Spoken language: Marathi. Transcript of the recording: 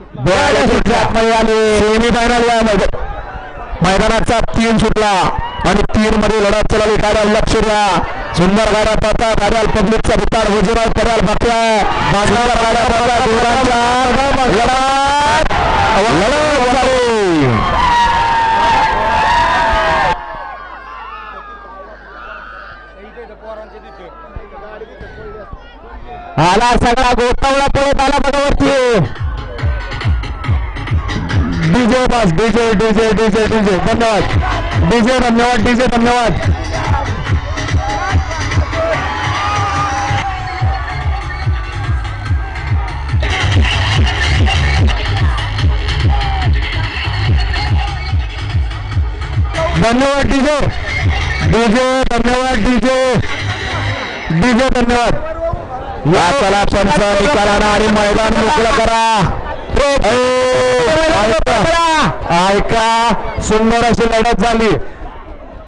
दोन आतमध्ये सेमी फायनल या मैद- मैदानाचा तीन सुटला आणि तीन मध्ये लढत चालली. गाड्या लक्ष द्या. सुंदर गाड्या पडतात गाड्या पब्लिकचा भिताड हुजुरात पडाल बाकी आला सगळा गोठवला पळत आला बघा. डीजे बस डीजे डीजे डीजे डीजे धन्यवाद. डीजे धन्यवाद डीजे धन्यवाद. धन्यवाद डीजे. डीजे धन्यवाद डीजे. डीजे धन्यवाद. या चला पंच निकालानं आणि मैदान मोकळं करा. ए, ऐका सुंदर अशी लढत झाली.